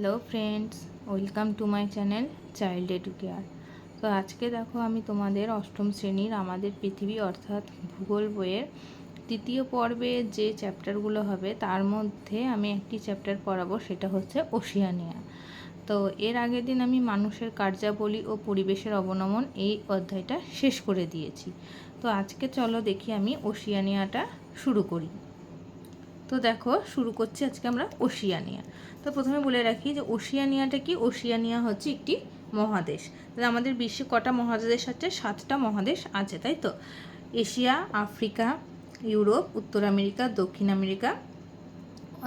Hello friends welcome to my channel child edu care তো আজকে দেখো আমি তোমাদের অষ্টম শ্রেণির আমাদের পৃথিবী অর্থাৎ ভূগোল বইয়ের তৃতীয় পর্বে যে চ্যাপ্টারগুলো হবে, তার মধ্যে আমি একটি চ্যাপ্টার পড়াবো, সেটা হচ্ছে ওশিয়ানিয়া তো এর আগের দিন আমি মানুষের কার্যাবলী ও পরিবেশের অবনমন এই অধ্যায়টা শেষ করে দিয়েছি। তো আজকে চলো দেখি আমি ওশিয়ানিয়াটা শুরু করি। তো দেখো, শুরু করছি আজকে আমরা ওশিয়ানিয়া। তো প্রথমে বলে রাখি যে ওশিয়ানিয়াটা কি? ওশিয়ানিয়া হচ্ছে একটি মহাদেশ। তাহলে আমাদের বিশ্বে কটা মহাদেশ আছে? সাতটা মহাদেশ আছে, তাই তো? এশিয়া, আফ্রিকা, ইউরোপ, উত্তর আমেরিকা, দক্ষিণ আমেরিকা,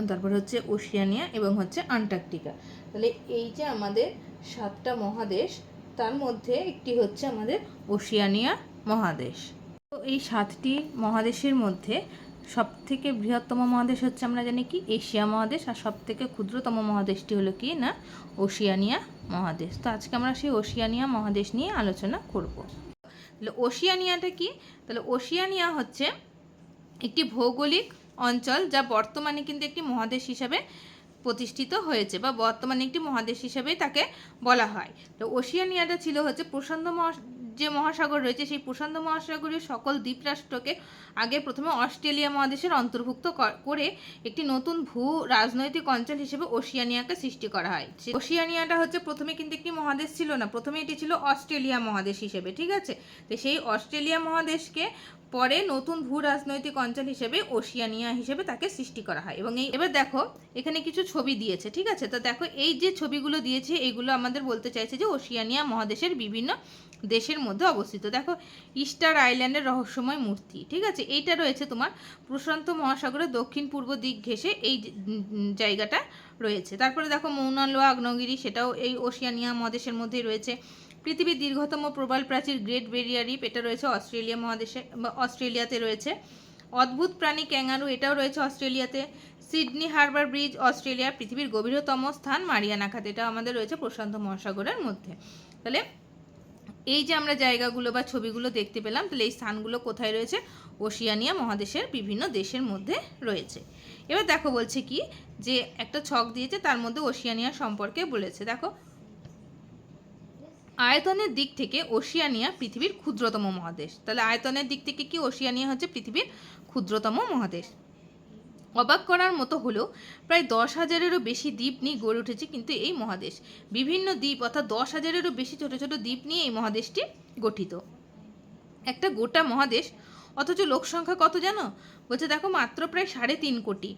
তারপর হচ্ছে ওশিয়ানিয়া এবং হচ্ছে আন্টার্কটিকা। তাহলে এই যে আমাদের সাতটা মহাদেশ, তার মধ্যে একটি হচ্ছে আমাদের ওশিয়ানিয়া মহাদেশ। তো এই সাতটি মহাদেশের মধ্যে সব থেকে বৃহত্তম মহাদেশ হচ্ছে আমরা জানি কি? এশিয়া মহাদেশ, আর সব থেকে ক্ষুদ্রতম মহাদেশটি হলো কি না? ওশিয়ানিয়া মহাদেশ। তো আজকে আমরা সেই ওশিয়ানিয়া মহাদেশ নিয়ে আলোচনা করব। তাহলে ওশিয়ানিয়াটা কি? তাহলে ওশিয়ানিয়া হচ্ছে একটি ভৌগোলিক অঞ্চল যা বর্তমানে কিন্তু একটি মহাদেশ হিসাবে প্রতিষ্ঠিত হয়েছে, বা বর্তমানে একটি মহাদেশ হিসেবেই তাকে বলা হয়। তো ওশিয়ানিয়াটা ছিল হচ্ছে প্রশান্ত যে মহাসাগর রয়েছে, সেই প্রশান্ত মহাসাগরীয় সকল দ্বীপরাষ্ট্রকে আগে প্রথমে অস্ট্রেলিয়া মহাদেশের অন্তর্ভুক্ত করে একটি নতুন ভূ রাজনৈতিক অঞ্চল হিসেবে ওশিয়ানিয়াকে সৃষ্টি করা হয়। ওশিয়ানিয়াটা হচ্ছে প্রথমে কিন্তু একটি মহাদেশ ছিল না, প্রথমে এটি ছিল অস্ট্রেলিয়া মহাদেশ হিসেবে, ঠিক আছে? তো সেই অস্ট্রেলিয়া মহাদেশকে পরে নতুন ভূ রাজনৈতিক অঞ্চল হিসেবে ওশিয়ানিয়া হিসেবে তাকে সৃষ্টি করা হয়। এবং এই, এবার দেখো, এখানে কিছু ছবি দিয়েছে, ঠিক আছে? তো দেখো, এই যে ছবিগুলো দিয়েছে এইগুলো আমাদের বলতে চাইছে যে ওশিয়ানিয়া মহাদেশের বিভিন্ন দেশের মধ্যে অবস্থিত। দেখো ইস্টার আইল্যান্ডের রহস্যময় মূর্তি, ঠিক আছে? এইটা রয়েছে তোমার প্রশান্ত মহাসাগরের দক্ষিণ পূর্ব দিক ঘেঁষে এই জায়গাটা রয়েছে। তারপরে দেখো, মৌনালোয়া, আগ্নেয়গিরি, সেটাও এই ওশিয়ানিয়া মহাদেশের মধ্যেই রয়েছে। পৃথিবীর দীর্ঘতম প্রবাল প্রাচীর গ্রেট বেরিয়ার রিপ এটা রয়েছে অস্ট্রেলিয়া মহাদেশে অস্ট্রেলিয়াতে রয়েছে। অদ্ভুত প্রাণী ক্যাঙ্গারু, এটাও রয়েছে অস্ট্রেলিয়াতে। সিডনি হারবার ব্রিজ অস্ট্রেলিয়া পৃথিবীর গভীরতম স্থান মারিয়ানা খাত এটা আমাদের রয়েছে প্রশান্ত মহাসাগরের মধ্যে। তাহলে এই যে আমরা জায়গাগুলো বা ছবিগুলো দেখতে পেলাম, তাহলে এই স্থানগুলো কোথায় রয়েছে? ওশিয়ানিয়া মহাদেশের বিভিন্ন দেশের মধ্যে রয়েছে। এবার দেখো বলছে কি, যে একটা ছক দিয়েছে, তার মধ্যে ওশিয়ানিয়া সম্পর্কে বলেছে। দেখো, আয়তনের দিক থেকে ওশিয়ানিয়া পৃথিবীর ক্ষুদ্রতম মহাদেশ। তাহলে আয়তনের দিক থেকে কি ওশিয়ানিয়া হচ্ছে পৃথিবীর ক্ষুদ্রতম মহাদেশ? অবাক করার মতো হলেও প্রায় দশ হাজারেরও বেশি দ্বীপ নিয়ে গড়ে উঠেছে কিন্তু এই মহাদেশ। বিভিন্ন দ্বীপ অর্থাৎ দশ হাজারেরও বেশি ছোট ছোট দ্বীপ নিয়ে এই মহাদেশটি গঠিত। একটা গোটা মহাদেশ, অথচ লোক সংখ্যা কত জানো? বলছে দেখো মাত্র প্রায় সাড়ে তিন কোটি।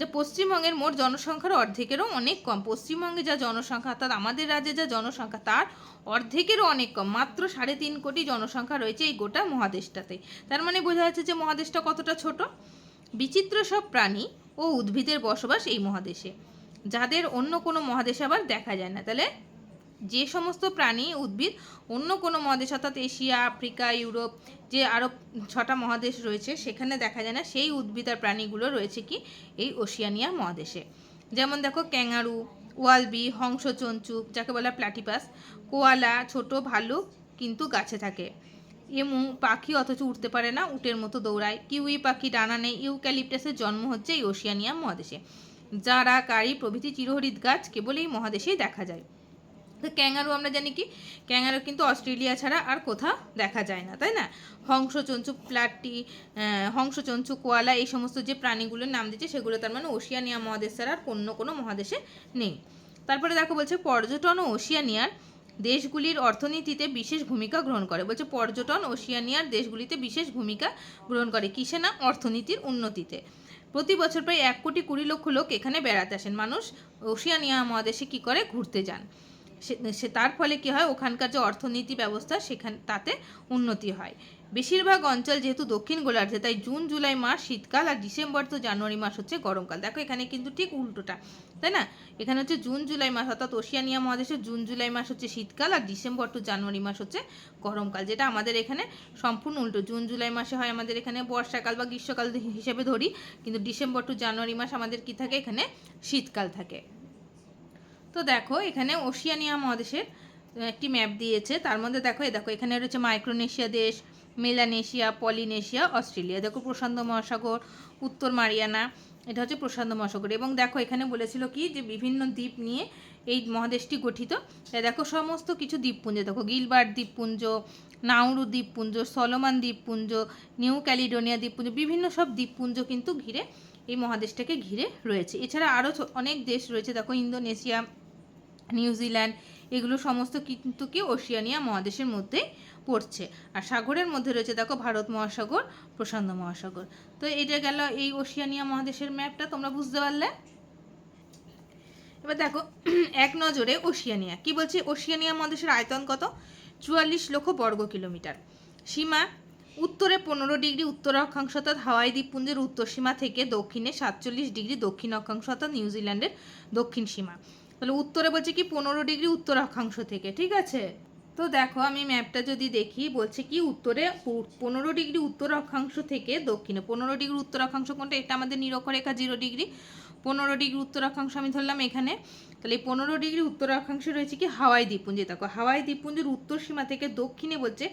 যা পশ্চিমবঙ্গের মোট জনসংখ্যার অর্ধেকেরও অনেক কম। পশ্চিমবঙ্গে যা জনসংখ্যা, অর্থাৎ আমাদের রাজ্যে যা জনসংখ্যা, তার অর্ধেকেরও অনেক কম। মাত্র সাড়ে তিন কোটি জনসংখ্যা রয়েছে এই গোটা মহাদেশটাতে। তার মানে বোঝা যাচ্ছে যে মহাদেশটা কতটা ছোট? বিচিত্র সব প্রাণী ও উদ্ভিদের বসবাস এই মহাদেশে, যাদের অন্য কোনো মহাদেশে আবার দেখা যায় না। তাহলে যে সমস্ত প্রাণী, উদ্ভিদ অন্য কোনো মহাদেশ, অর্থাৎ এশিয়া, আফ্রিকা, ইউরোপ, যে আরও ছটা মহাদেশ রয়েছে, সেখানে দেখা যায় না সেই উদ্ভিদ আর প্রাণীগুলো রয়েছে কি এই ওশিয়ানিয়া মহাদেশে। যেমন দেখো ক্যাঙ্গারু, ওয়ালবি হংসচঞ্চুক যাকে বলা প্লাটিপাস, কোয়ালা, ছোট ভালুক কিন্তু গাছে থাকে। এমু পাখি অথচ উঠতে পারে না, উটের মতো দৌড়ায়। কিউই পাখি ডানা নেই, ইউক্যালিপটাসের জন্ম হচ্ছে এই ওশিয়ানিয়া মহাদেশে। যারা কারি প্রভৃতি চিরহরিত গাছ, কেবল এই মহাদেশেই দেখা যায়। তো ক্যাঙ্গারু আমরা জানি কি? ক্যাঙ্গারু কিন্তু অস্ট্রেলিয়া ছাড়া আর কোথাও দেখা যায় না, তাই না? হংসচঞ্চু প্লাটি হংসচঞ্চু কোয়ালা এই সমস্ত যে প্রাণীগুলোর নাম দিচ্ছে, সেগুলো তার মানে ওশিয়ানিয়া মহাদেশ ছাড়া আর অন্য কোনো মহাদেশে নেই। তারপরে দেখো বলছে, পর্যটন ও ওশিয়ানিয়ার দেশগুলির অর্থনীতিতে বিশেষ ভূমিকা গ্রহণ করে। বলছে, পর্যটন, ওশিয়ানিয়ার দেশগুলিতে বিশেষ ভূমিকা গ্রহণ করে। কিসে না অর্থনীতির উন্নতিতে। প্রতি বছর প্রায় এক কোটি কুড়ি লক্ষ লোক এখানে বেড়াতে আসেন। মানুষ ওশিয়ানিয়া মহাদেশে কি করে? ঘুরতে যান। সে- তার ফলে কি হয়? ওখানকার যে অর্থনীতি ব্যবস্থা সেখান, তাতে উন্নতি হয়। বেশিরভাগ অঞ্চল যেহেতু দক্ষিণ গোলার্ধে, তাই জুন, জুলাই মাস শীতকাল আর ডিসেম্বর তো জানুয়ারি মাস হচ্ছে গরমকাল। দেখো এখানে কিন্তু ঠিক উল্টোটা, তাই না? এখানে হচ্ছে জুন, জুলাই মাস, অর্থাৎ ওশিয়ানিয়া মহাদেশে জুন, জুলাই মাস হচ্ছে শীতকাল আর ডিসেম্বর টু জানুয়ারি মাস হচ্ছে গরমকাল, যেটা আমাদের এখানে সম্পূর্ণ উল্টো। জুন, জুলাই মাসে হয় আমাদের এখানে বর্ষাকাল বা গ্রীষ্মকাল হিসেবে ধরি, কিন্তু ডিসেম্বর টু জানুয়ারি মাস আমাদের কি থাকে? এখানে শীতকাল থাকে। তো দেখো এখানে ওশিয়ানিয়া মহাদেশের একটি ম্যাপ দিয়েছে, তার মধ্যে দেখো এই দেখো এখানে রয়েছে মাইক্রোনেশিয়া দেশ মেলানেশিয়া, পলিনেশিয়া, অস্ট্রেলিয়া। দেখো প্রশান্ত মহাসাগর, উত্তর মারিয়ানা, এটা হচ্ছে প্রশান্ত মহাসাগর। এবং দেখো এখানে বলেছিল কি যে বিভিন্ন দ্বীপ নিয়ে এই মহাদেশটি গঠিত। দেখো সমস্ত কিছু দ্বীপপুঞ্জ, দেখো গিলবার্ট দ্বীপপুঞ্জ, নাউরু দ্বীপপুঞ্জ, সলোমান দ্বীপপুঞ্জ, নিউ ক্যালিডোনিয়া দ্বীপপুঞ্জ, বিভিন্ন সব দ্বীপপুঞ্জ কিন্তু ঘিরে এই মহাদেশটাকে ঘিরে রয়েছে। এছাড়া আরও অনেক দেশ রয়েছে। দেখো ইন্দোনেশিয়া নিউজিল্যান্ড এগুলো সমস্ত কিন্তু কি ওশিয়ানিয়া মহাদেশের মধ্যেই পড়ছে। আর সাগরের মধ্যে রয়েছে দেখো ভারত মহাসাগর, প্রশান্ত মহাসাগর। তো এটা গেল এই ওশিয়ানিয়া মহাদেশের ম্যাপটা, তোমরা বুঝতে পারলে? এবার দেখো, এক নজরে ওশিয়ানিয়া। কি বলছি? ওশিয়ানিয়া মহাদেশের আয়তন কত? চুয়াল্লিশ লক্ষ বর্গ কিলোমিটার। সীমা উত্তরে পনেরো ডিগ্রি, উত্তর অক্ষাংশ অর্থাৎ হাওয়াই দ্বীপপুঞ্জের উত্তর সীমা থেকে দক্ষিণে সাতচল্লিশ ডিগ্রি, দক্ষিণ অক্ষাংশ অর্থাৎ নিউজিল্যান্ডের দক্ষিণ সীমা। তাহলে উত্তরে বলছে কি পনেরো ডিগ্রি উত্তর অক্ষাংশ থেকে, ঠিক আছে? তো দেখো আমি ম্যাপটা যদি দেখি, বলছে কি উত্তরে পনেরো ডিগ্রি উত্তর অক্ষাংশ থেকে দক্ষিণে। পনেরো ডিগ্রি উত্তর অক্ষাংশ কোনটা? এটা আমাদের নিরক্ষরেখা জিরো ডিগ্রি। পনেরো ডিগ্রি উত্তর অক্ষাংশ আমি ধরলাম এখানে। তাহলে এই পনেরো ডিগ্রি উত্তর অক্ষাংশে রয়েছে কি? হাওয়াই দ্বীপপুঞ্জে। দেখো, হাওয়াই দ্বীপপুঞ্জের উত্তর সীমা থেকে দক্ষিণে বলছে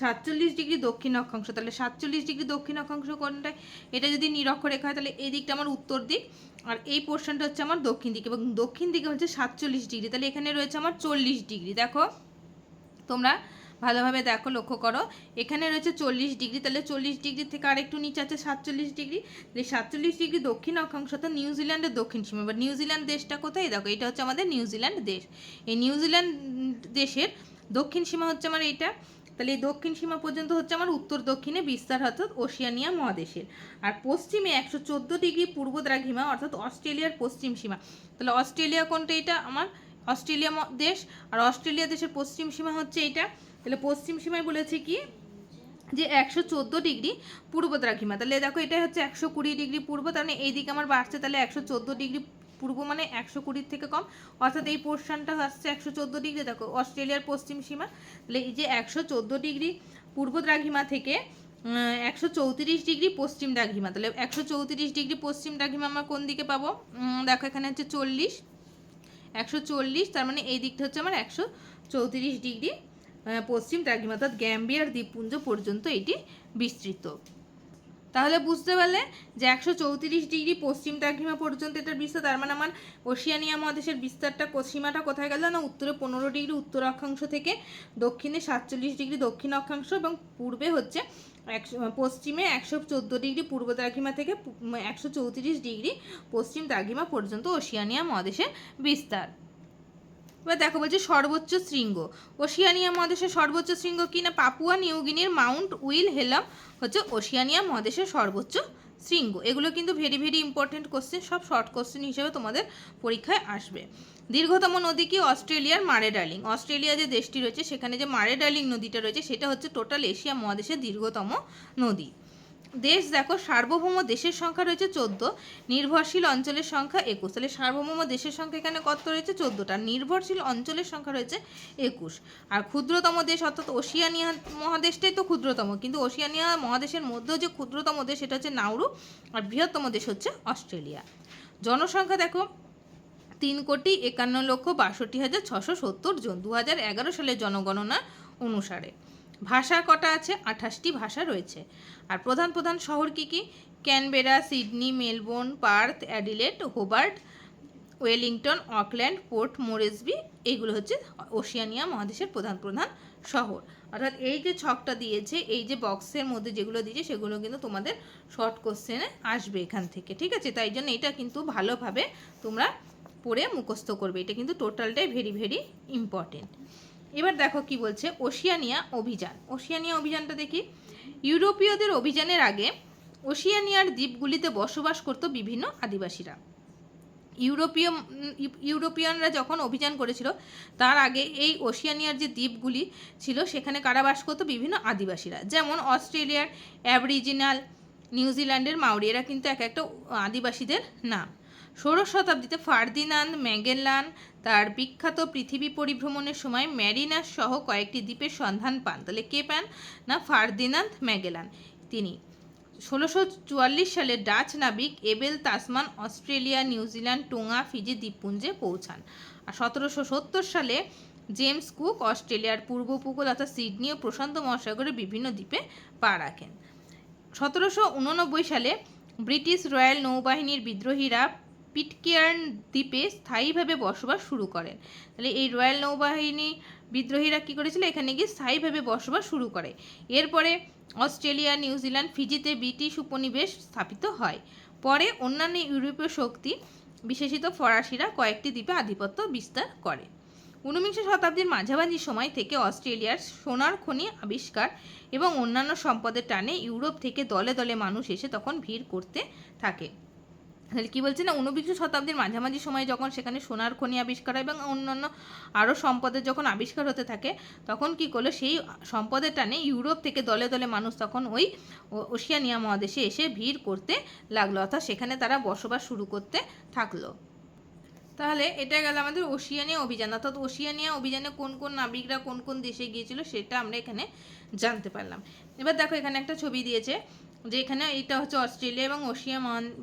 সাতচল্লিশ ডিগ্রি দক্ষিণ অক্ষাংশ তাহলে সাতচল্লিশ ডিগ্রি দক্ষিণ অক্ষাংশ কোনটা এটা যদি নিরক্ষরেখা হয়, তাহলে এই দিকটা আমার উত্তর দিক আর এই পোর্শনটা হচ্ছে আমার দক্ষিণ দিক এবং দক্ষিণ দিকে হচ্ছে সাতচল্লিশ ডিগ্রি। তাহলে এখানে রয়েছে আমার চল্লিশ ডিগ্রি। দেখো, তোমরা ভালোভাবে দেখো, লক্ষ্য করো। এখানে রয়েছে চল্লিশ ডিগ্রি, তাহলে চল্লিশ ডিগ্রি থেকে আরেকটু নিচে আছে সাতচল্লিশ ডিগ্রি। তাহলে সাতচল্লিশ ডিগ্রি দক্ষিণ অক্ষাংশ তো নিউজিল্যান্ডের দক্ষিণ সীমা। এবার নিউজিল্যান্ড দেশটা কোথায়? দেখো, এটা হচ্ছে আমাদের নিউজিল্যান্ড দেশ। এই নিউজিল্যান্ড দেশের দক্ষিণ সীমা হচ্ছে আমার এইটা। তাহলে এই দক্ষিণ সীমা পর্যন্ত হচ্ছে আমার উত্তর দক্ষিণে বিস্তার অর্থাৎ ওশিয়ানিয়া মহাদেশের। আর পশ্চিমে একশো চোদ্দ ডিগ্রি পূর্ব দ্রাঘিমা, অর্থাৎ অস্ট্রেলিয়ার পশ্চিম সীমা। তাহলে অস্ট্রেলিয়া কোনটা এটা আমার অস্ট্রেলিয়া দেশ। আর অস্ট্রেলিয়া দেশের পশ্চিম সীমা হচ্ছে এটা তাহলে পশ্চিম সীমায় বলেছি কি? যে একশো চোদ্দ ডিগ্রি পূর্ব দ্রাঘিমা তাহলে দেখো এটা হচ্ছে একশো কুড়ি ডিগ্রি পূর্ব, তার মানে এই দিকে আমার বাড়ছে, তাহলে একশো চোদ্দ ডিগ্রি পূর্ব মানে একশো কুড়ির থেকে কম। অর্থাৎ এই পোর্শনটা আসছে একশো চোদ্দ ডিগ্রি। দেখো অস্ট্রেলিয়ার পশ্চিম সীমা, তাহলে এই যে একশো চোদ্দ ডিগ্রি পূর্ব দ্রাঘিমা থেকে একশো চৌত্রিশ ডিগ্রি পশ্চিম দ্রাঘিমা তাহলে একশো চৌত্রিশ ডিগ্রি পশ্চিম দ্রাঘিমা আমরা কোন দিকে পাবো? দেখো এখানে হচ্ছে চল্লিশ, একশো চল্লিশ, তার মানে এই দিকটা হচ্ছে আমার একশো চৌত্রিশ ডিগ্রি পশ্চিম দ্রাঘিমা অর্থাৎ গ্যাম্বিয়ার দ্বীপপুঞ্জ পর্যন্ত এটি বিস্তৃত। তাহলে বুঝতে পারলে যে একশো চৌত্রিশ ডিগ্রি পশ্চিম দ্রাঘিমা পর্যন্ত এটার বিস্তার, তার মানে আমার ওশিয়ানিয়া মহাদেশের বিস্তারটা সীমাটা কোথায় গেল না উত্তরে পনেরো ডিগ্রি উত্তর অক্ষাংশ থেকে দক্ষিণে সাতচল্লিশ ডিগ্রি দক্ষিণ অক্ষাংশ এবং পূর্বে হচ্ছে একশো পশ্চিমে একশো চোদ্দ ডিগ্রি পূর্ব দ্রাঘিমা থেকে একশো চৌত্রিশ ডিগ্রি পশ্চিম দ্রাঘিমা পর্যন্ত ওশিয়ানিয়া মহাদেশের বিস্তার। এবার দেখো বলছে সর্বোচ্চ শৃঙ্গ। ওশিয়ানিয়া মহাদেশের সর্বোচ্চ শৃঙ্গ কি না? পাপুয়া নিউগিনির মাউন্ট উইল হেলাম হচ্ছে ওশিয়ানিয়া মহাদেশের সর্বোচ্চ শৃঙ্গ। এগুলো কিন্তু ভেরি ভেরি ইম্পর্টেন্ট কোশ্চেন সব শর্ট কোশ্চেন হিসেবে তোমাদের পরীক্ষায় আসবে। দীর্ঘতম নদী কি অস্ট্রেলিয়ার মারে ডার্লিং? অস্ট্রেলিয়া যে দেশটি রয়েছে, সেখানে যে মারে ডার্লিং নদীটা রয়েছে, সেটা হচ্ছে টোটাল এশিয়া মহাদেশের দীর্ঘতম নদী। দেশ দেখো, সার্বভৌম দেশের সংখ্যা রয়েছে চোদ্দ, নির্ভরশীল অঞ্চলের সংখ্যা একুশ। তাহলে সার্বভৌম দেশের সংখ্যা এখানে কত রয়েছে? চোদ্দোটা। নির্ভরশীল অঞ্চলের সংখ্যা রয়েছে একুশ। আর ক্ষুদ্রতম দেশ অর্থাৎ ওশিয়ানিয়া মহাদেশটাই তো ক্ষুদ্রতম, কিন্তু ওশিয়ানিয়া মহাদেশের মধ্যেও যে ক্ষুদ্রতম দেশ, সেটা হচ্ছে নাউরু, আর বৃহত্তম দেশ হচ্ছে অস্ট্রেলিয়া। জনসংখ্যা দেখো, তিন কোটি একান্ন লক্ষ বাষট্টি হাজার ছশো সত্তর জন দু হাজার এগারো সালের জনগণনা অনুসারে। ভাষা কটা আছে? আঠাশটি ভাষা রয়েছে। আর প্রধান প্রধান শহর কী কী? Canberra, Sydney, Melbourne, Perth Adelaide Hobart, Wellington, Auckland, Port Moresby এইগুলো হচ্ছে ওশিয়ানিয়া মহাদেশের প্রধান প্রধান শহর। অর্থাৎ এই যে ছকটা দিয়েছে, এই যে বক্সের মধ্যে যেগুলো দিয়েছে, সেগুলো কিন্তু তোমাদের শর্ট কোশ্চেনে আসবে এখান থেকে, ঠিক আছে? তাই জন্য এটা কিন্তু ভালোভাবে তোমরা পড়ে মুখস্থ করবে। এটা কিন্তু টোটালটাই ভেরি ভেরি ইম্পর্টেন্ট এবার দেখো কি বলছে, ওশিয়ানিয়া অভিযান। ওশিয়ানিয়া অভিযানটা দেখি। ইউরোপীয়দের অভিযানের আগে ওশিয়ানিয়ার দ্বীপগুলিতে বসবাস করত বিভিন্ন আদিবাসীরা। ইউরোপীয়, ইউরোপিয়ানরা যখন অভিযান করেছিল, তার আগে এই ওশিয়ানিয়ার যে দ্বীপগুলি ছিল, সেখানে কারা বাস করতো বিভিন্ন আদিবাসীরা। যেমন অস্ট্রেলিয়ার, অ্যাবরিজিনাল, নিউজিল্যান্ডের মাউরি এরা কিন্তু এক একটা আদিবাসীদের নাম। ষোড়শ শতাব্দীতে ফার্দিনান্দ ম্যাগেলান তার বিখ্যাত পৃথিবী পরিভ্রমণের সময় ম্যারিনাস সহ কয়েকটি দ্বীপের সন্ধান পান। তাহলে কে পান? না, ফার্দিনান্দ ম্যাগেলান। তিনি ষোলোশো চুয়াল্লিশ সালে ডাচ নাবিক Abel Tasman, Australia New Zealand Tonga Fiji দ্বীপপুঞ্জে পৌঁছান। আর সতেরোশো সত্তর সালে জেমস কুক অস্ট্রেলিয়ার পূর্ব উপকূল অর্থাৎ সিডনি ও প্রশান্ত মহাসাগরের বিভিন্ন দ্বীপে পা রাখেন। সতেরোশো উননব্বই সালে ব্রিটিশ রয়্যাল নৌবাহিনীর বিদ্রোহীরা পিটকেয়ার্ন দ্বীপে স্থায়ীভাবে বসবাস শুরু করেন তাহলে এই রয়্যাল নৌবাহিনী বিদ্রোহীরা কী করেছিল? এখানে গিয়ে স্থায়ীভাবে বসবাস শুরু করে। এরপরে অস্ট্রেলিয়া নিউজিল্যান্ড ফিজিতে ব্রিটিশ উপনিবেশ স্থাপিত হয়। পরে অন্যান্য ইউরোপীয় শক্তি, বিশেষিত ফরাসিরা কয়েকটি দ্বীপে আধিপত্য বিস্তার করে। ঊনবিংশ শতাব্দীর মাঝামাঝি সময় থেকে অস্ট্রেলিয়ার সোনার খনি আবিষ্কার এবং অন্যান্য সম্পদের টানে ইউরোপ থেকে দলে দলে মানুষ এসে তখন ভিড় করতে থাকে। তাহলে কী বলছে না, ঊনবিংশ শতাব্দীর মাঝামাঝি সময়ে যখন সেখানে সোনার খনি আবিষ্কার হয় এবং অন্যান্য আরও সম্পদের যখন আবিষ্কার হতে থাকে, তখন কি করল, সেই সম্পদের টানে ইউরোপ থেকে দলে দলে মানুষ তখন ওই ওশিয়ানিয়া মহাদেশে এসে ভিড় করতে লাগল, অর্থাৎ সেখানে তারা বসবাস শুরু করতে থাকল। তাহলে এটা গেল আমাদের ওশিয়ানিয়া অভিযান, অর্থাৎ ওশিয়ানিয়া অভিযানে কোন কোন নাবিকরা কোন কোন দেশে গিয়েছিল সেটা আমরা এখানে জানতে পারলাম। এবার দেখো, এখানে একটা ছবি দিয়েছে যে এখানে এটা হচ্ছে অস্ট্রেলিয়া এবং ওশিয়া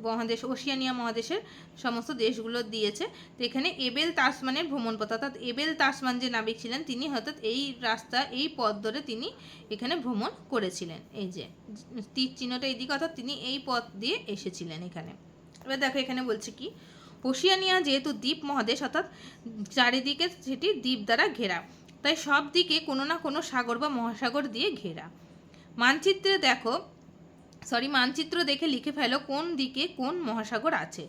মহাদেশ, ওশিয়ানিয়া মহাদেশের সমস্ত দেশগুলো দিয়েছে। তো এখানে এবেল তাসমানের ভ্রমণ ভ্রমণপথ, অর্থাৎ এবেল তাসমান যে নাবিক ছিলেন, তিনি অর্থাৎ এই রাস্তা, এই পথ ধরে তিনি এখানে ভ্রমণ করেছিলেন। এই যে, তীর চিহ্নটা এই এইদিকে, অর্থাৎ তিনি এই পথ দিয়ে এসেছিলেন এখানে। এবার দেখো এখানে বলছে কি, ওশিয়ানিয়া যেহেতু দ্বীপ মহাদেশ, অর্থাৎ চারিদিকে সেটি দ্বীপ দ্বারা ঘেরা। তাই সব দিকে কোনো না কোনো সাগর বা মহাসাগর দিয়ে ঘেরা। মানচিত্রে দেখো সরি মানচিত্র দেখে লিখে ফেলো কোন দিকে কোন মহাসাগর আছে।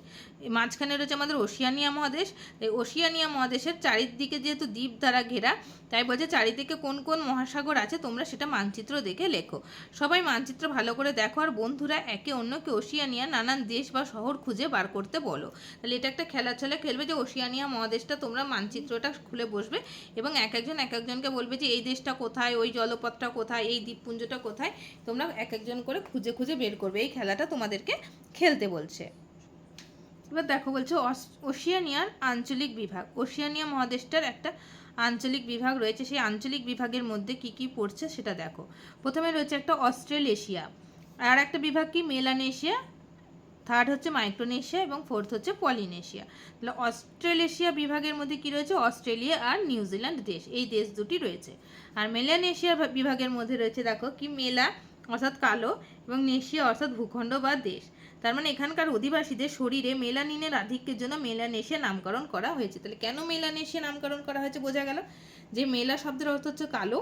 মাঝখানে রয়েছে আমাদের ওশিয়ানিয়া মহাদেশ। এই ওশিয়ানিয়া মহাদেশের চারিদিকে যেহেতু দ্বীপ দ্বারা ঘেরা, তাই বলছে চারিদিকে কোন কোন মহাসাগর আছে তোমরা সেটা মানচিত্র দেখে লেখো। সবাই মানচিত্র ভালো করে দেখো আর বন্ধুরা একে অন্যকে ওশিয়ানিয়া নানান দেশ বা শহর খুঁজে বার করতে বলো। তাহলে এটা একটা খেলার ছলে খেলবে যে ওশিয়ানিয়া মহাদেশটা তোমরা মানচিত্রটা খুলে বসবে এবং এক একজন এক একজনকে বলবে যে এই দেশটা কোথায়, ওই জলপথটা কোথায়, এই দ্বীপপুঞ্জটা কোথায়, তোমরা এক একজন করে খুঁজে খুঁজে বের করবে। এই খেলাটা তোমাদেরকে খেলতে বলছে। এবার দেখো বলছে ওশিয়ানিয়ার আঞ্চলিক বিভাগ। ওশিয়ানিয়া মহাদেশটার একটা আঞ্চলিক বিভাগ রয়েছে। সেই আঞ্চলিক বিভাগের মধ্যে কি কি পড়ছে সেটা দেখো। প্রথমে রয়েছে একটা অস্ট্রেলেশিয়া, আর একটা বিভাগ কি? মেলানেশিয়া থার্ড হচ্ছে মাইক্রোনেশিয়া এবং ফোর্থ হচ্ছে পলিনেশিয়া। তাহলে অস্ট্রেলেশিয়া বিভাগের মধ্যে কি রয়েছে? অস্ট্রেলিয়া আর নিউজিল্যান্ড দেশ, এই দেশ দুটি রয়েছে। আর মেলানেশিয়া বিভাগের মধ্যে রয়েছে দেখো কি? মেলা অর্থাৎ কালো এবং নেশিয়া অর্থাৎ ভূখণ্ড বা দেশ। তার মানে এখানকার অধিবাসীদের শরীরে মেলানিনের আধিক্যের জন্য মেলানেশিয়া নামকরণ করা হয়েছে। তাহলে কেন মেলানেশিয়া নামকরণ করা হয়েছে বোঝা গেল? যে মেলা শব্দের অর্থ হচ্ছে কালো,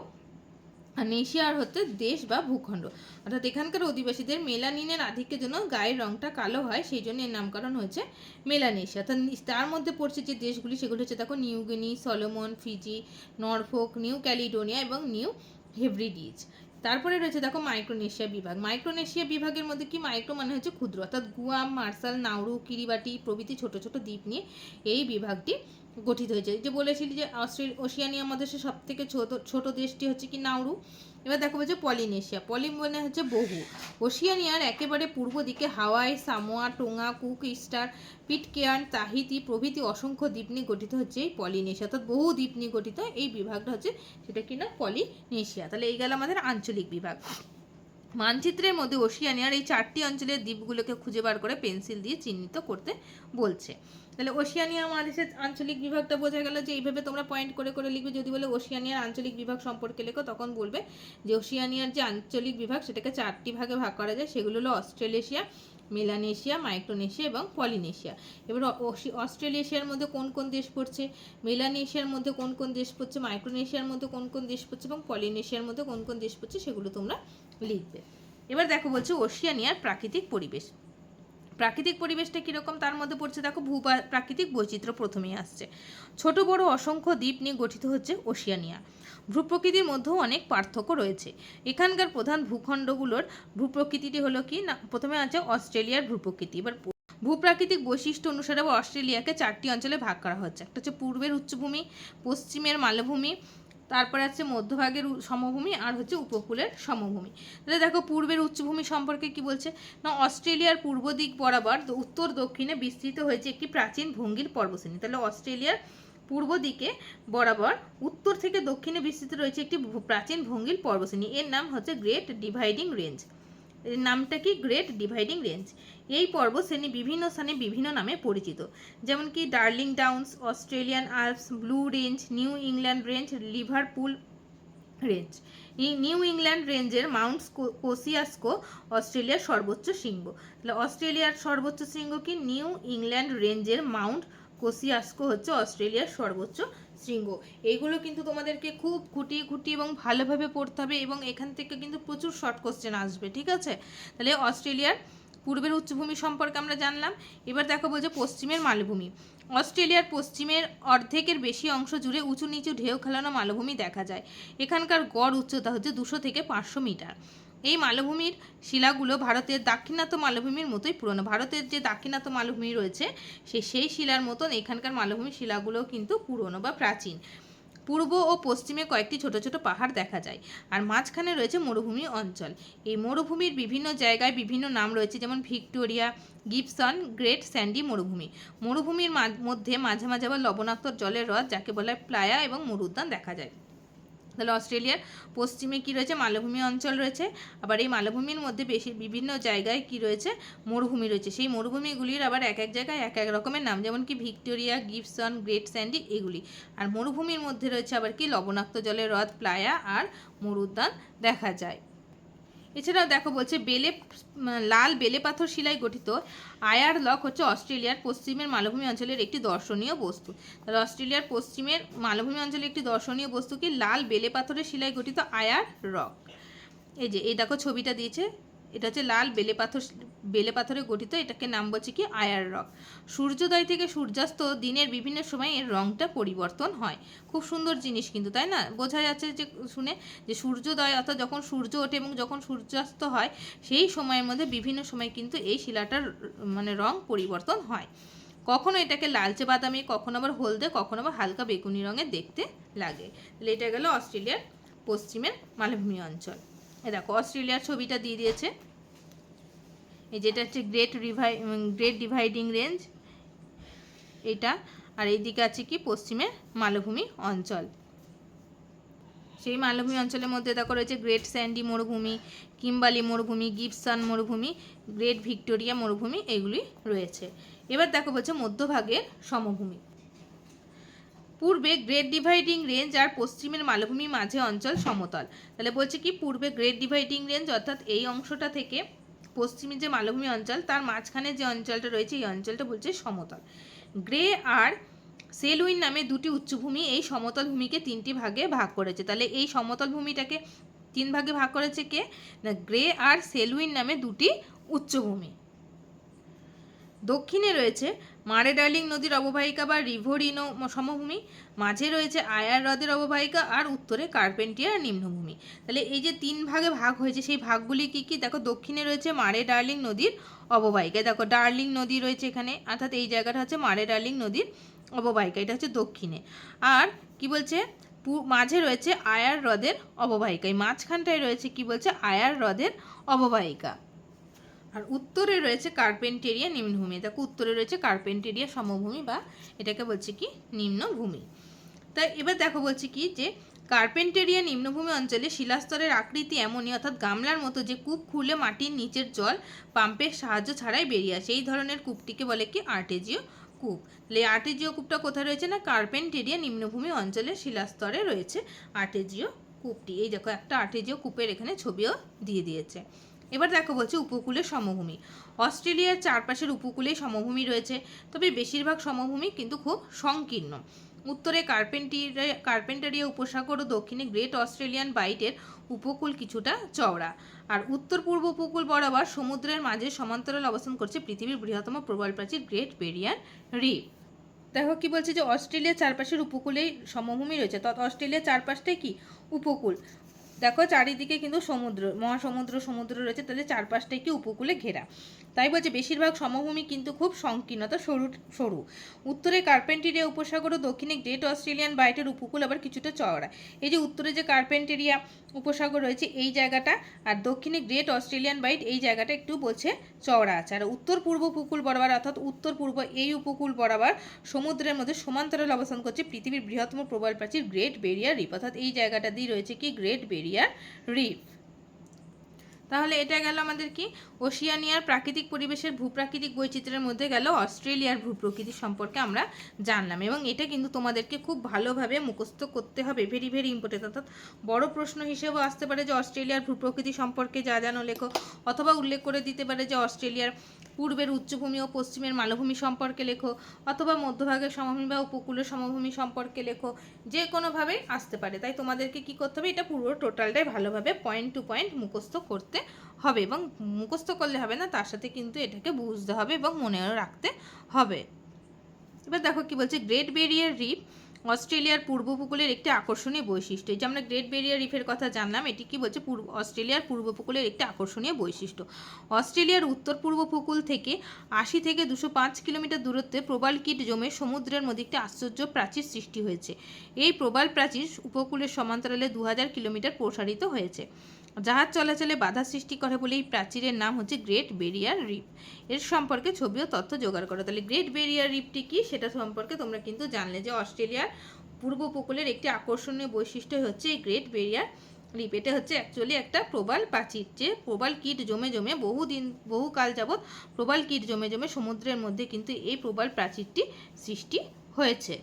আর নেশিয়ার হচ্ছে দেশ বা ভূখণ্ড। অর্থাৎ এখানকার অধিবাসীদের মেলানিনের আধিক্যের জন্য গায়ের রংটা কালো হয়, সেই জন্য এর নামকরণ হয়েছে মেলানেশিয়া অর্থাৎ তার মধ্যে পড়ছে যে দেশগুলি, সেগুলি হচ্ছে দেখো New Guinea Solomon, Fiji, Norfolk, New Caledonia এবং নিউ হেব্রিডিজ। তারপরে রয়েছে দেখো মাইক্রোনেশিয়া বিভাগ। মাইক্রোনেশিয়া বিভাগের মধ্যে কি মাইক্রো মানে হচ্ছে ক্ষুদ্র? অর্থাৎ গুয়াম মার্শাল নাউরু কিরিবাটি প্রভৃতি ছোট ছোট দ্বীপ নিয়ে এই বিভাগটি গঠিত হয়েছে। যে বলেছিলি যে ওশিয়ানিয়া মহাদেশের সব থেকে ছোট ছোট দেশটি হচ্ছে কি নাউরু। এবার দেখো বলছে পলিনেশিয়া। পলি মানে হচ্ছে বহু। ওশিয়ানিয়ার একেবারে পূর্ব দিকে Hawaii, Samoa Tonga Cook, Easter, Pitcairn, Tahiti প্রভৃতি অসংখ্য দ্বীপ নিয়ে গঠিত হচ্ছে এই পলিনেশিয়া। অর্থাৎ বহু দ্বীপ নিয়ে গঠিত এই বিভাগটা হচ্ছে সেটা কি না? পলিনেশিয়া। তাহলে এই গেল আমাদের আঞ্চলিক বিভাগ। মানচিত্রের মধ্যে ওশিয়ানিয়ার এই চারটি অঞ্চলের দ্বীপগুলোকে খুঁজে বার করে পেন্সিল দিয়ে চিহ্নিত করতে বলছে। তাহলে ওশিয়ানিয়া মহাদেশের আঞ্চলিক বিভাগটা বোঝা গেল যে এইভাবে তোমরা পয়েন্ট করে করে লিখবে। যদি বলে ওশিয়ানিয়ার আঞ্চলিক বিভাগ সম্পর্কে লেখো, তখন বলবে যে ওশিয়ানিয়ার যে আঞ্চলিক বিভাগ, সেটাকে চারটি ভাগে ভাগ করা যায়। সেগুলো হলো অস্ট্রেলেশিয়া, মেলানেশিয়া, মাইক্রোনেশিয়া এবং পলিনেশিয়া। এবার অস্ট্রেলেশিয়ার মধ্যে কোন কোন দেশ পড়ছে? মেলানেশিয়ার মধ্যে কোন কোন দেশ পড়ছে? মাইক্রোনেশিয়ার মধ্যে কোন কোন দেশ পড়ছে? এবং পলিনেশিয়ার মধ্যে কোন কোন দেশ পড়ছে? সেগুলো তোমরা লিখবে। এবার দেখো বলছে ওশিয়ানিয়ার প্রাকৃতিক পরিবেশ। প্রাকৃতিক পরিবেশটা কীরকম, তার মধ্যে পড়ছে দেখো ভূ প্রাকৃতিক বৈচিত্র্য প্রথমেই আসছে। ছোট, বড়, অসংখ্য দ্বীপ নিয়ে গঠিত হচ্ছে ওশিয়ানিয়া। ভূপ্রকৃতির মধ্যেও অনেক পার্থক্য রয়েছে। এখানকার প্রধান ভূখণ্ডগুলোর ভূপ্রকৃতিটি হলো কি? না, প্রথমে আছে অস্ট্রেলিয়ার ভূপ্রকৃতি। এবার ভূপ্রাকৃতিক বৈশিষ্ট্য অনুসারে অস্ট্রেলিয়াকে চারটি অঞ্চলে ভাগ করা হচ্ছে। একটা হচ্ছে পূর্বের উচ্চভূমি, পশ্চিমের মালভূমি তারপরে আছে মধ্যভাগের সমভূমি আর হচ্ছে উপকূলের সমভূমি। তাহলে দেখো পূর্বের উচ্চভূমি সম্পর্কে কি বলছে? না, অস্ট্রেলিয়ার পূর্ব দিক বরাবর উত্তর দক্ষিণে বিস্তৃত হয়েছে একটি প্রাচীন ভঙ্গির পর্বশ্রেণী। তাহলে অস্ট্রেলিয়ার পূর্ব দিকে বরাবর উত্তর থেকে দক্ষিণে বিস্তৃত রয়েছে একটি প্রাচীন ভঙ্গির পর্বশ্রেণী। এর নাম হচ্ছে গ্রেট ডিভাইডিং রেঞ্জ নামটা কি? গ্রেট ডিভাইডিং রেঞ্জ এই পর্বতশ্রেণী বিভিন্ন স্থানে বিভিন্ন নামে পরিচিত। যেমন কি Darling Downs Australian Alps Blue Range New England Range Liverpool Range New England রেঞ্জের মাউন্ট কোসিয়াস্কো অস্ট্রেলিয়ার সর্বোচ্চ শৃঙ্গ। তাহলে অস্ট্রেলিয়ার সর্বোচ্চ শৃঙ্গ কি? নিউ ইংল্যান্ড রেঞ্জের মাউন্ট কোসিয়াস্কো হচ্ছে অস্ট্রেলিয়ার সর্বোচ্চ শৃঙ্গ। এইগুলো কিন্তু তোমাদেরকে খুব খুঁটিয়ে খুঁটিয়ে এবং ভালোভাবে পড়তে হবে এবং এখান থেকে কিন্তু প্রচুর শর্ট কোশ্চেন আসবে, ঠিক আছে? তাহলে অস্ট্রেলিয়ার পূর্বের উচ্চভূমি সম্পর্কে আমরা জানলাম। এবার দেখো বলছে পশ্চিমের মালভূমি। অস্ট্রেলিয়ার পশ্চিমের অর্ধেকের বেশি অংশ জুড়ে উঁচু নিচু ঢেউ খেলানো মালভূমি দেখা যায়। এখানকার গড় উচ্চতা হচ্ছে দুশো থেকে পাঁচশো মিটার। এই মালভূমির শিলাগুলো ভারতের দাক্ষিণাত্য মালভূমির মতোই পুরনো। ভারতের যে দাক্ষিণাত্য মালভূমি রয়েছে, সে সেই শিলার মতন এখানকার মালভূমির শিলাগুলো কিন্তু পুরনো বা প্রাচীন। পূর্ব ও পশ্চিমে কয়েকটি ছোট ছোট পাহাড় দেখা যায়, আর মাঝখানে রয়েছে মরুভূমি অঞ্চল। এই মরুভূমির বিভিন্ন জায়গায় বিভিন্ন নাম রয়েছে, যেমন ভিক্টোরিয়া, গিবসন, গ্রেট স্যান্ডি মরুভূমি। মরুভূমির মধ্যে মাঝে মাঝে আবার লবণাক্ত জলের হ্রদ, যাকে বলা হয় প্লায়া এবং মরুদ্যান দেখা যায়। তাহলে অস্ট্রেলিয়ার পশ্চিমে কি রয়েছে? মালভূমি অঞ্চল রয়েছে। আবার এই মালভূমির মধ্যে বেশি বিভিন্ন জায়গায় কি রয়েছে? মরুভূমি রয়েছে। সেই মরুভূমিগুলির আবার এক এক জায়গায় এক এক রকমের নাম, যেমন কি ভিক্টোরিয়া, গিবসন, গ্রেট স্যান্ডি এগুলি। আর মরুভূমির মধ্যে রয়েছে আবার কি? লবণাক্ত জলের হ্রদ, প্লায়া আর মরুদ্যান দেখা যায়। এছাড়াও দেখো বলছে বেলে লাল বেলে পাথর শিলায় গঠিত আয়ার লক হচ্ছে অস্ট্রেলিয়ার পশ্চিমের মালভূমি অঞ্চলের একটি দর্শনীয় বস্তু। তাহলে অস্ট্রেলিয়ার পশ্চিমের মালভূমি অঞ্চলের একটি দর্শনীয় বস্তু কি লাল বেলে পাথরের শিলায় গঠিত আয়ার রক। এই যে, এই দেখো ছবিটা দিয়েছে এটা হচ্ছে লাল বেলে পাথর, বেলে পাথরে গঠিত, এটাকে নাম বলছে কি? Ayers Rock. সূর্যোদয় থেকে সূর্যাস্ত দিনের বিভিন্ন সময় এর রংটা পরিবর্তন হয়। খুব সুন্দর জিনিস কিন্তু, তাই না? বোঝা যাচ্ছে যে, শুনে যে সূর্যোদয় অর্থাৎ যখন সূর্য ওঠে এবং যখন সূর্যাস্ত হয়, সেই সময়ের মধ্যে বিভিন্ন সময় কিন্তু এই শিলাটার মানে রং পরিবর্তন হয়। কখনো এটাকে লালচে বাদামি, কখনো আবার হলদে, কখনো আবার হালকা বেগুনি রঙের দেখতে লাগে। তাহলে এটা গেল অস্ট্রেলিয়ার পশ্চিমের মালভূমি অঞ্চল। এ দেখো, অস্ট্রেলিয়ার ছবিটা দিয়ে দিয়েছে। এই যেটা হচ্ছে গ্রেট রিভাই গ্রেট ডিভাইডিং রেঞ্জ এটা। আর এইদিকে আছে কি? পশ্চিমের মালভূমি অঞ্চল। সেই মালভূমি অঞ্চলের মধ্যে দেখো রয়েছে গ্রেট স্যান্ডি মরুভূমি কিম্বালি মরুভূমি গিবসন মরুভূমি গ্রেট ভিক্টোরিয়া মরুভূমি, এগুলি রয়েছে। এবার দেখো বলছে মধ্যভাগের সমভূমি। পূর্বে গ্রেট ডিভাইডিং রেঞ্জ আর পশ্চিমের মালভূমি মাঝে অঞ্চল সমতল। তাহলে বলছে কি, পূর্বে গ্রেট ডিভাইডিং রেঞ্জ অর্থাৎ এই অংশটা থেকে পশ্চিমে যে মালভূমি অঞ্চল, তার মাঝখানে যে অঞ্চলটা রয়েছে, এই অঞ্চলটা বলছে সমতল। গ্রে আর সেলুইন নামে দুটি উচ্চভূমি এই সমতল ভূমিকে তিনটি ভাগে ভাগ করেছে। তাহলে এই সমতল ভূমিটাকে তিন ভাগে ভাগ করেছে কে? না গ্রে আর সেলুইন নামে দুটি উচ্চভূমি। দক্ষিণে রয়েছে মারে ডার্লিং নদীর অববাহিকা বা রিভোরিনো সমভূমি। মাঝে রয়েছে আয়ার হ্রদের অববাহিকা আর উত্তরে কার্পেন্টিয়ার নিম্নভূমি। তাহলে এই যে তিন ভাগে ভাগ হয়েছে, সেই ভাগগুলি কি কি? দেখো, দক্ষিণে রয়েছে মারে ডার্লিং নদীর অববাহিকা। দেখো, ডার্লিং নদী রয়েছে এখানে, অর্থাৎ এই জায়গাটা হচ্ছে মারে ডার্লিং নদীর অববাহিকা, এটা হচ্ছে দক্ষিণে। আর কি বলছে? মাঝে রয়েছে আয়ার হ্রদের অববাহিকা। এই মাঝখানটায় রয়েছে কি বলছে? আয়ার হ্রদের অববাহিকা। আর উত্তরে রয়েছে কার্পেন্টেরিয়া নিম্নভূমি। দেখো উত্তরে রয়েছে কার্পেন্টেরিয়া সমভূমি বা এটাকে বলছে কি নিম্নভূমি। তাই এবার দেখো বলছে কি যে কার্পেন্টেরিয়া নিম্নভূমি অঞ্চলে শিলাস্তরের আকৃতি এমনই, অর্থাৎ গামলার মতো যে কূপ খুলে মাটির নিচের জল পাম্পের সাহায্য ছাড়াই বেরিয়ে আসে। এই ধরনের কূপটিকে বলে কি আর্টেজিও কূপ। তাহলে আর্টেজিও কূপটা কোথায় রয়েছে না কার্পেন্টেরিয়া নিম্নভূমি অঞ্চলের শিলাস্তরে রয়েছে আর্টেজিও কূপটি। এই দেখো একটা আর্টেজিও কূপের এখানে ছবিও দিয়ে দিয়েছে। এবার দেখো বলছে উপকূলের সমভূমি। অস্ট্রেলিয়ার চারপাশের উপকূলে সমভূমি রয়েছে, তবে বেশিরভাগ সমভূমি কিন্তু খুব সংকীর্ণ। উত্তরে কার্পেন্টিরিয়া কার্পেন্টারিয়া উপসাগর ও দক্ষিণে গ্রেট অস্ট্রেলিয়ান বাইটের উপকূল কিছুটা চওড়া। আর উত্তর পূর্ব উপকূল বরাবর সমুদ্রের মাঝে সমান্তরাল অবস্থান করছে পৃথিবীর বৃহত্তম প্রবাল প্রাচীর গ্রেট বেরিয়ান রিফ। দেখো কি বলছে যে অস্ট্রেলিয়ার চারপাশের উপকূলেই সমভূমি রয়েছে তত অস্ট্রেলিয়ার চারপাশটাই কি? উপকূল। দেখো চারিদিকে কিন্তু সমুদ্র, মহাসমুদ্র, সমুদ্র রয়েছে তাদের চারপাশটা একটি উপকূলে ঘেরা। তাই বলছে বেশিরভাগ সমভূমি কিন্তু খুব সংকীর্ণতা সরু সরু। উত্তরে কার্পেন্টেরিয়া উপসাগর ও দক্ষিণে গ্রেট অস্ট্রেলিয়ান বাইটের উপকূল আবার কিছুটা চওড়া। এই যে উত্তরে যে কার্পেন্টেরিয়া উপসাগর রয়েছে, এই জায়গাটা, আর দক্ষিণে গ্রেট অস্ট্রেলিয়ান বাইট, এই জায়গাটা একটু বলছে চওড়া আছে। আর উত্তর পূর্ব উপকূল বরাবর, অর্থাৎ উত্তর পূর্ব এই উপকূল বরাবর সমুদ্রের মধ্যে সমান্তরাল অবস্থান করছে পৃথিবীর বৃহত্তম প্রবাল প্রাচীর গ্রেট বেরিয়ার রিফ অর্থাৎ এই জায়গাটা দিয়ে রয়েছে কি, গ্রেট বেরিয়ার। রিফ। তাহলে এটা গেল আমাদের কি? ওশিয়ানিয়ার প্রাকৃতিক পরিবেশের ভূপ্রাকৃতিক বৈচিত্র্যের মধ্যে গেল অস্ট্রেলিয়ার ভূপ্রকৃতি সম্পর্কে আমরা জানলাম এবং এটা কিন্তু তোমাদেরকে খুব ভালোভাবে মুখস্থ করতে হবে। ভেরি ভেরি ইম্পর্টেন্ট অর্থাৎ বড় প্রশ্ন হিসেবেও আসতে পারে যে অস্ট্রেলিয়ার ভূপ্রকৃতি সম্পর্কে যা জানো লেখো অথবা উল্লেখ করে দিতে পারে যে অস্ট্রেলিয়ার পূর্বের উচ্চভূমি ও পশ্চিমের মালভূমি সম্পর্কে লেখো, অথবা মধ্যভাগের সমভূমি বা উপকূলের সমভূমি সম্পর্কে লেখো, যে কোনোভাবেই আসতে পারে। তাই তোমাদেরকে কি করতে হবে? এটা পুরো টোটালটাই ভালোভাবে পয়েন্ট টু পয়েন্ট মুখস্থ করতে হবে এবং মুখস্থ করলে হবে না, তার সাথে কিন্তু এটাকে বুঝতে হবে এবং মনেও রাখতে হবে। এবার দেখো কি বলছে গ্রেট বেরিয়ার রিফ অস্ট্রেলিয়ার পূর্ব উপকূলের একটি আকর্ষণীয় বৈশিষ্ট্য। এই যে আমরা গ্রেট বেরিয়ার রিফের কথা জানলাম, এটি কি বলছে? পূর্ব, অস্ট্রেলিয়ার পূর্ব উপকূলের একটি আকর্ষণীয় বৈশিষ্ট্য। অস্ট্রেলিয়ার উত্তর পূর্ব উপকূল থেকে আশি থেকে দুশো পাঁচ কিলোমিটার দূরত্বে প্রবাল কিট জমে সমুদ্রের মধ্যে একটি আশ্চর্য প্রাচীর সৃষ্টি হয়েছে। এই প্রবাল প্রাচীর উপকূলের সমান্তরালে দু হাজার কিলোমিটার প্রসারিত হয়েছে। জাহাজ চলাচলে বাধা সৃষ্টি করে বলে এই প্রাচীরের নাম হচ্ছে গ্রেট বেরিয়ার রিপ। এর সম্পর্কে ছবি ও তথ্য জোগাড় করো। তাহলে গ্রেট বেরিয়ার রিপটি কি? সেটা সম্পর্কে তোমরা কিন্তু জানলে যে অস্ট্রেলিয়ার পূর্ব উপকূলের একটি আকর্ষণীয় বৈশিষ্ট্য হচ্ছে এই গ্রেট বেরিয়ার রিপ। এটা হচ্ছে অ্যাকচুয়ালি একটা প্রবাল প্রাচীর যে প্রবাল কীট জমে জমে বহুদিন বহুকাল যাবৎ প্রবাল কীট জমে জমে সমুদ্রের মধ্যে কিন্তু এই প্রবাল প্রাচীরটি সৃষ্টি হয়েছে।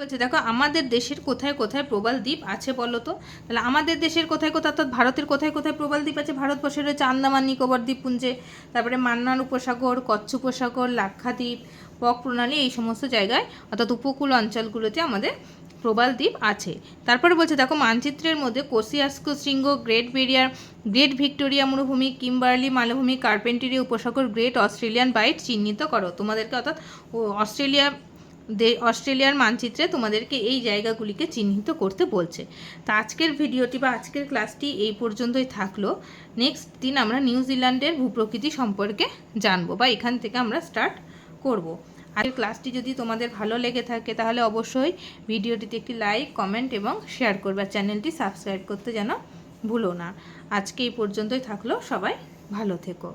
বলছে, দেখো, আমাদের দেশের কোথায় কোথায় প্রবাল দ্বীপ আছে বলো তো? তাহলে আমাদের দেশের কোথায় কোথায়, অর্থাৎ ভারতের কোথায় কোথায় প্রবাল দ্বীপ আছে? ভারতবর্ষে রয়েছে আন্দামান নিকোবর দ্বীপপুঞ্জে তারপরে মান্নার উপসাগর কচ্ছ উপসাগর লাক্ষাদ্বীপ পক প্রণালী, এই সমস্ত জায়গায়, অর্থাৎ উপকূল অঞ্চলগুলোতে আমাদের প্রবাল দ্বীপ আছে। তারপরে বলছে, দেখো, মানচিত্রের মধ্যে কোসিয়াস্কো শৃঙ্গ, গ্রেট বেরিয়ার, গ্রেট ভিক্টোরিয়া মরুভূমি, কিম্বার্লি মালভূমি কার্পেন্টেরিয়া উপসাগর, গ্রেট অস্ট্রেলিয়ান বাইট চিহ্নিত করো। তোমাদেরকে, অর্থাৎ অস্ট্রেলিয়া অস্ট্রেলিয়ার মানচিত্রে তোমাদেরকে এই জায়গাগুলিকে চিহ্নিত করতে বলছে। তা আজকের ভিডিওটি বা আজকের ক্লাসটি এই পর্যন্তই থাকল। নেক্সট দিন আমরা নিউজিল্যান্ডের ভূপ্রকৃতি সম্পর্কে জানব বা এখান থেকে আমরা স্টার্ট করব। আর ক্লাসটি যদি তোমাদের ভালো লেগে থাকে, তাহলে অবশ্যই ভিডিওটিতে একটি লাইক, কমেন্ট এবং শেয়ার করবে। চ্যানেলটি সাবস্ক্রাইব করতে যেন ভুলো না। আজকে এই পর্যন্তই থাকল। সবাই ভালো থেকো।